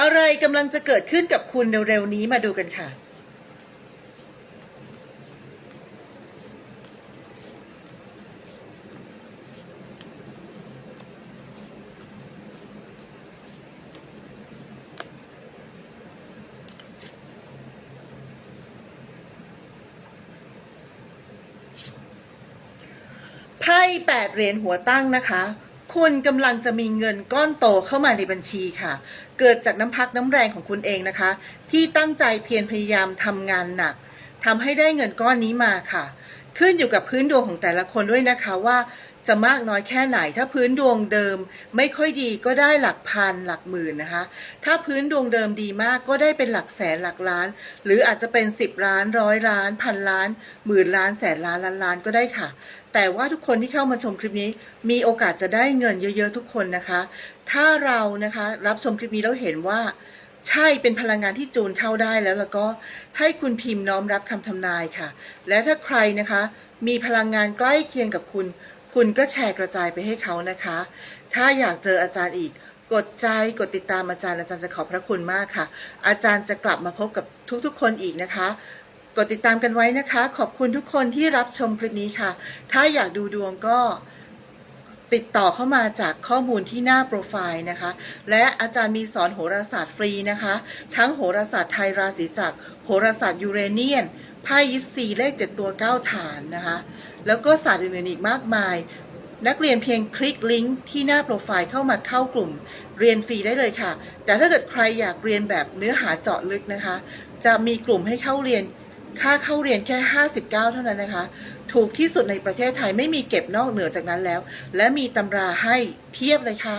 อะไรกำลังจะเกิดขึ้นกับคุณเร็วๆนี้มาดูกันค่ะ ไพ่แปดเหรียญหัวตั้งนะคะ คุณกำลังจะมีเงินก้อนโตเข้ามาในบัญชีค่ะ เกิดจากน้ำพักน้ำแรงของคุณเองนะคะ ที่ตั้งใจเพียรพยายามทำงานหนักทำให้ได้เงินก้อนนี้มาค่ะ ขึ้นอยู่กับพื้นดวงของแต่ละคนด้วยนะคะว่า จะมากน้อยแค่ไหน ถ้าพื้นดวงเดิมไม่ค่อยดีก็ได้หลักพันหลักหมื่นนะคะ ถ้าพื้นดวงเดิมดีมากก็ได้เป็นหลักแสนหลักล้าน หรืออาจจะเป็น 10 ล้านร้อยล้านพันล้านหมื่นล้านแสนล้านล้านล้านก็ได้ค่ะ แต่ว่าทุกคนที่เข้ามาชมคลิปนี้ มีโอกาสจะได้เงินเยอะๆทุกคนนะคะ ถ้าเรานะคะรับชมคลิปนี้แล้วเห็นว่าใช่เป็นพลังงานที่จูนเข้าได้แล้วแล้วก็ให้คุณพิมพ์น้อมรับคำทำนายค่ะ และถ้าใครนะคะ มีพลังงานใกล้เคียงกับคุณ คุณก็แชร์กระจายไปให้เขานะคะ ถ้าอยากเจออาจารย์อีก กดใจกดติดตามอาจารย์อาจารย์จะขอบพระคุณมากค่ะ อาจารย์จะกลับมาพบกับทุกๆ คนอีกนะคะ กดติดตามกันไว้นะคะ ขอบคุณทุกคนที่รับชมคลิปนี้ค่ะ ถ้าอยากดูดวงก็ติดต่อเข้ามาจากข้อมูลที่หน้าโปรไฟล์นะคะ และอาจารย์มีสอนโหราศาสตร์ฟรีนะคะ ทั้งโหราศาสตร์ไทยราศีจักรโหราศาสตร์ยูเรเนียน ไพ่ยิปซีเลข 7 ตัว 9 ฐานนะคะ แล้วก็ศาสตร์อื่นๆอีกมากมาย นักเรียนเพียงคลิกลิงก์ที่หน้าโปรไฟล์เข้ามาเข้ากลุ่ม เรียนฟรีได้เลยค่ะ แต่ถ้าเกิดใครอยากเรียนแบบเนื้อหาเจาะลึกนะคะ จะมีกลุ่มให้เข้าเรียนค่าเข้าเรียนแค่ 59 เท่านั้นนะคะ ถูกที่สุดในประเทศไทยไม่มีเก็บนอกเหนือจากนั้นแล้ว และมีตำราให้เพียบเลยค่ะ